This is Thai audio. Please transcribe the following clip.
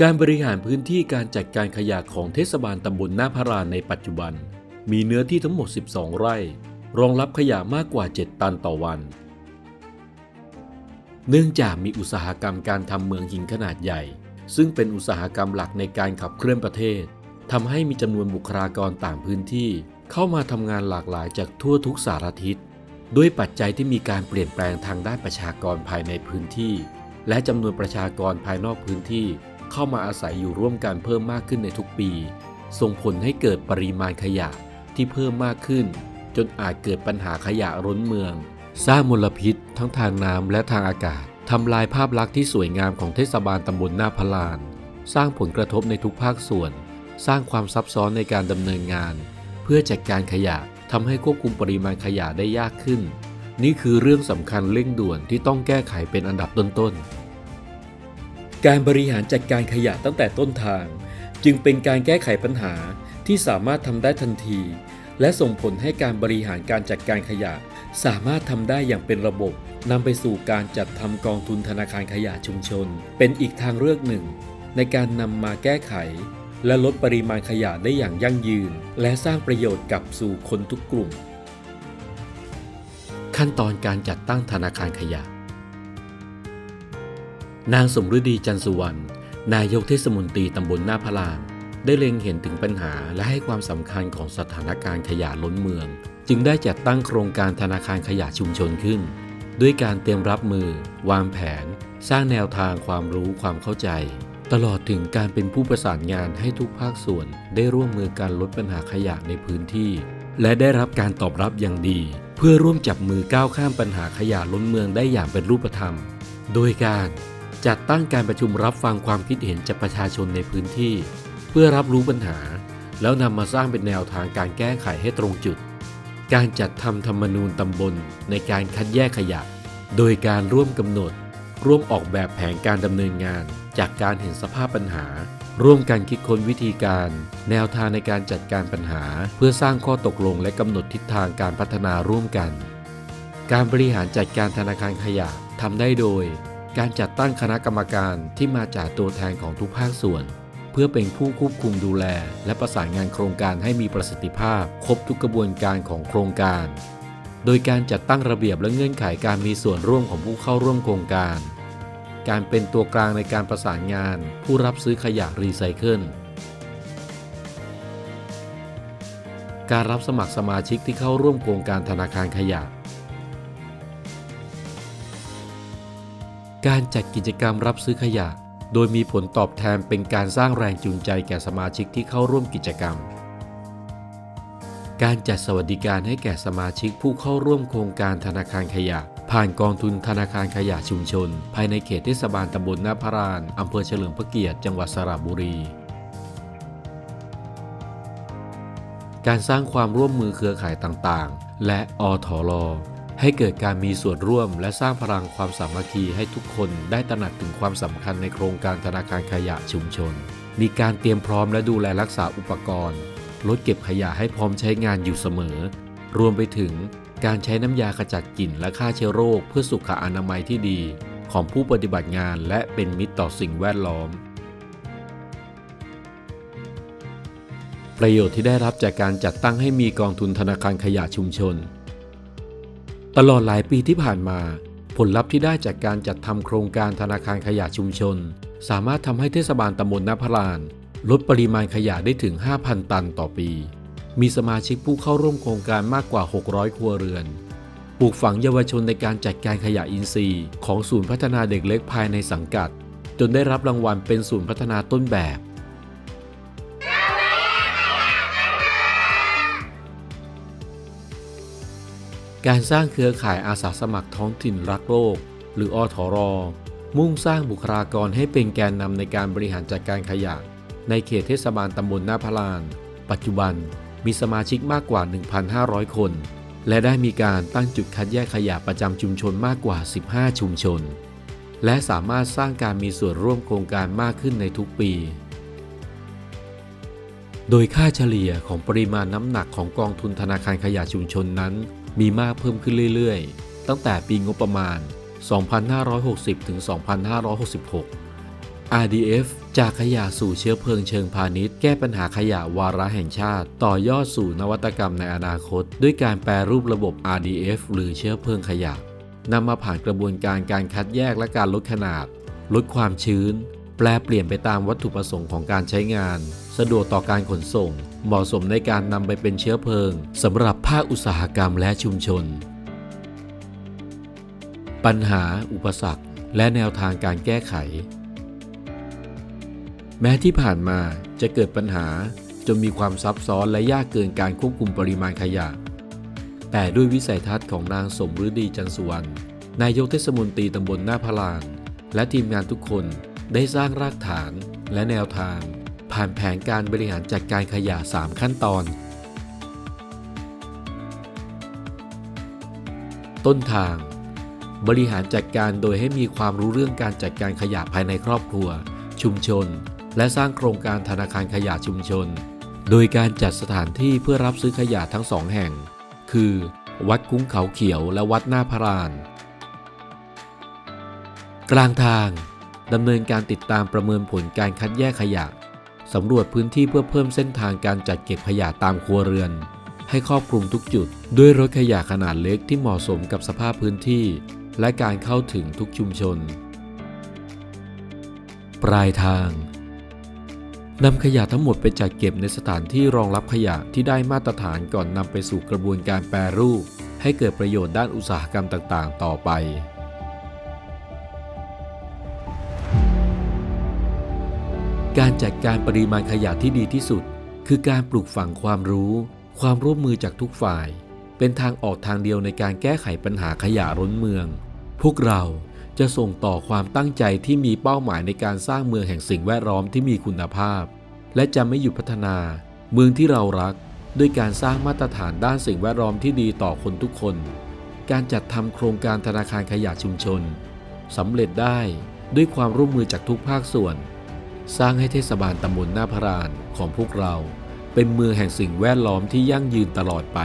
การบริหารพื้นที่การจัดการขยะของเทศบาลตำบลหน้าพระรานในปัจจุบัน มีเนื้อที่ทั้งหมด 12 ไร่ รองรับขยะมากกว่า 7 ตันต่อวัน เนื่องจากมีอุตสาหกรรมการทำเมืองหินขนาดใหญ่ ซึ่งเป็นอุตสาหกรรมหลักในการขับเคลื่อนประเทศทำให้มีจำนวนบุคลากรต่างพื้นที่ เข้ามาทำงานหลากหลายจากทั่วทุกสารทิศด้วยปัจจัยที่มีการเปลี่ยนแปลงทางด้านประชากรภายในพื้นที่ และจำนวนประชากรภายนอกพื้นที่ เข้ามาอาศัยอยู่ร่วมกันเพิ่มมากขึ้นในทุกปี ส่งผลให้เกิดปริมาณขยะที่เพิ่มมากขึ้น จนอาจเกิดปัญหาขยะร้นเมือง สร้างมลพิษทั้งทางน้ำและทางอากาศทำลายภาพลักษณ์ที่สวยงามของเทศบาลตำบลหน้าพลาน สร้างผลกระทบในทุกภาคส่วน สร้างความซับซ้อนในการดำเนินงาน เพื่อจัดการขยะทำให้ควบคุมปริมาณขยะได้ยากขึ้น นี่คือเรื่องสำคัญเร่งด่วนที่ต้องแก้ไขเป็นอันดับต้นๆ การบริหารจัดการขยะตั้งแต่ต้นทาง จึงเป็นการแก้ไขปัญหาที่สามารถทำได้ทันที และส่งผลให้การบริหารการจัดการขยะ สามารถทำได้อย่างเป็นระบบนำไปสู่การจัดทำกองทุนธนาคารขยะชุมชน เป็นอีกทางเลือกหนึ่ง ในการนำมาแก้ไข และลดปริมาณขยะได้อย่างยั่งยืน และสร้างประโยชน์กลับสู่คนทุกกลุ่ม ขั้นตอนการจัดตั้งธนาคารขยะ นางสมฤดีจันสุวรรณ นายกเทศมนตรีตำบลหน้าพระรามได้เล็งเห็นถึงปัญหาและให้ความสำคัญของสถานการณ์ขยะล้นเมือง จึงได้จัดตั้งโครงการธนาคารขยะชุมชนขึ้น ด้วยการเตรียมรับมือ วางแผน สร้างแนวทางความรู้ความเข้าใจ ตลอดถึงการเป็นผู้ประสานงานให้ทุกภาคส่วนได้ร่วมมือการลดปัญหาขยะในพื้นที่ และได้รับการตอบรับอย่างดี เพื่อร่วมจับมือก้าวข้ามปัญหาขยะล้นเมืองได้อย่างเป็นรูปธรรม โดยการ จัดตั้งการประชุมรับฟังความคิดเห็นจากประชาชนในพื้นที่ เพื่อรับรู้ปัญหา แล้วนำมาสร้างเป็นแนวทางการแก้ไขให้ตรงจุด การจัดทำธรรมนูญตำบลในการคัดแยกขยะ โดยการร่วมกำหนด ร่วมออกแบบแผนการดำเนินงาน จากการเห็นสภาพปัญหา ร่วมกันคิดค้นวิธีการ แนวทางในการจัดการปัญหา เพื่อสร้างข้อตกลงและกำหนดทิศทางการพัฒนาร่วมกัน การบริหารจัดการธนาคารขยะทำได้โดย การจัดตั้งคณะกรรมการที่มาจากตัวแทนของทุกภาคส่วน เพื่อเป็นผู้ควบคุมดูแล และประสานงานโครงการให้มีประสิทธิภาพ ครบทุกกระบวนการของโครงการ โดยการจัดตั้งระเบียบและเงื่อนไขการมีส่วนร่วมของผู้เข้าร่วมโครงการ การเป็นตัวกลางในการประสานงาน ผู้รับซื้อขยะรีไซเคิลการรับสมัครสมาชิกที่เข้าร่วมโครงการธนาคารขยะ การจัดกิจกรรมรับซื้อขยะ โดยมีผลตอบแทนเป็นการสร้างแรงจูงใจแก่สมาชิกที่เข้าร่วมกิจกรรม การจัดสวัสดิการให้แก่สมาชิกผู้เข้าร่วมโครงการธนาคารขยะ ผ่านกองทุนธนาคารขยะชุมชน ภายในเขตเทศบาลตำบลนาพรานอำเภอเฉลิมพระเกียรติจังหวัดสระบุรีการสร้างความร่วมมือเครือข่ายต่างๆ และอทร ให้เกิดการมีส่วนร่วม และสร้างพลังความสามัคคีให้ทุกคนได้ตระหนักถึงความสำคัญในโครงการธนาคารขยะชุมชน มีการเตรียมพร้อมและดูแลรักษาอุปกรณ์ลดเก็บขยะให้พร้อมใช้งานอยู่เสมอ รวมไปถึงการใช้น้ำยาขจัดกลิ่นและฆ่าเชื้อโรค เพื่อสุขอนามัยที่ดี ของผู้ปฏิบัติงานและเป็นมิตรต่อสิ่งแวดล้อม ประโยชน์ที่ได้รับจากการจัดตั้งให้มีกองทุนธนาคารขยะชุมชน ตลอดหลายปีที่ผ่านมา ผลลัพธ์ที่ได้จากการจัดทำโครงการธนาคารขยะชุมชน สามารถทำให้เทศบาลตำบลนาพราน ลดปริมาณขยะได้ถึง 5,000 ตันต่อปี มีสมาชิกผู้เข้าร่วมโครงการมากกว่า 600 ครัวเรือน ปลูกฝังเยาวชนในการจัดการขยะอินทรีย์ ของศูนย์พัฒนาเด็กเล็กภายในสังกัด จนได้รับรางวัลเป็นศูนย์พัฒนาต้นแบบ การสร้างเครือข่ายอาสาสมัครท้องถิ่นรักโลก หรืออทร มุ่งสร้างบุคลากรให้เป็นแกนนำในการบริหารจัดการขยะ ในเขตเทศบาลตำบลหน้าพลาน ปัจจุบันมีสมาชิกมากกว่า 1,500 คน และได้มีการตั้งจุดคัดแยกขยะประจำชุมชนมากกว่า 15 ชุมชน และสามารถสร้างการมีส่วนร่วมโครงการมากขึ้นในทุกปี โดยค่าเฉลี่ยของปริมาณน้ำหนักของกองทุนธนาคารขยะชุมชนนั้น มีมากเพิ่มขึ้นเรื่อยๆ ตั้งแต่ปีงบประมาณ 2560 ถึง 2566 RDF จากขยะสู่เชื้อเพลิงเชิงพาณิชย์ แก้ปัญหาขยะวาระแห่งชาติ ต่อยอดสู่นวัตกรรมในอนาคต ด้วยการแปรรูประบบ RDF หรือเชื้อเพลิงขยะนำมาผ่านกระบวนการการคัดแยกและการลดขนาด ลดความชื้น แปลเปลี่ยนไปตามวัตถุประสงค์ของการใช้งาน สะดวกต่อการขนส่ง เหมาะสมในการนำไปเป็นเชื้อเพลิงสำหรับภาคอุตสาหกรรมและชุมชน ปัญหา อุปสรรค และแนวทางการแก้ไข แม้ที่ผ่านมาจะเกิดปัญหาจนมีความซับซ้อนและยากเกินการควบคุมปริมาณขยะ แต่ด้วยวิสัยทัศน์ของนางสมฤดีจันสุวรรณนายกเทศมนตรีตำบลหน้าพลาน และทีมงานทุกคนได้สร้างรากฐานและแนวทาง ผ่านแผนการบริหารจัดการขยะ 3 ขั้นตอน ต้นทาง บริหารจัดการโดยให้มีความรู้เรื่องการจัดการขยะภายในครอบครัว ชุมชน และสร้างโครงการธนาคารขยะชุมชน โดยการจัดสถานที่เพื่อรับซื้อขยะทั้งสองแห่ง คือ วัดคุ้งเขาเขียวและวัดหน้าพระราน กลางทางดำเนินการติดตามประเมินผลการคัดแยกขยะ สำรวจพื้นที่เพื่อเพิ่มเส้นทางการจัดเก็บขยะตามครัวเรือน ให้ครอบคลุมทุกจุด ด้วยรถขยะขนาดเล็กที่เหมาะสมกับสภาพพื้นที่ และการเข้าถึงทุกชุมชน ปลายทางนำขยะทั้งหมดไปจัดเก็บในสถานที่รองรับขยะที่ได้มาตรฐานก่อนนำไปสู่กระบวนการแปรรูป ให้เกิดประโยชน์ด้านอุตสาหกรรมต่างๆ ต่อไป การจัดการปริมาณขยะที่ดีที่สุด คือการปลูกฝังความรู้ ความร่วมมือจากทุกฝ่าย เป็นทางออกทางเดียวในการแก้ไขปัญหาขยะร้นเมือง พวกเราจะส่งต่อความตั้งใจที่มีเป้าหมายในการสร้างเมืองแห่งสิ่งแวดล้อมที่มีคุณภาพ และจะไม่หยุดพัฒนา เมืองที่เรารัก ด้วยการสร้างมาตรฐานด้านสิ่งแวดล้อมที่ดีต่อคนทุกคน การจัดทำโครงการธนาคารขยะชุมชนสำเร็จได้ด้วยความร่วมมือจากทุกภาคส่วน สร้างให้เทศบาลตำบลหน้าพระรานของพวกเรา เป็นเมืองแห่งสิ่งแวดล้อมที่ยั่งยืนตลอดไป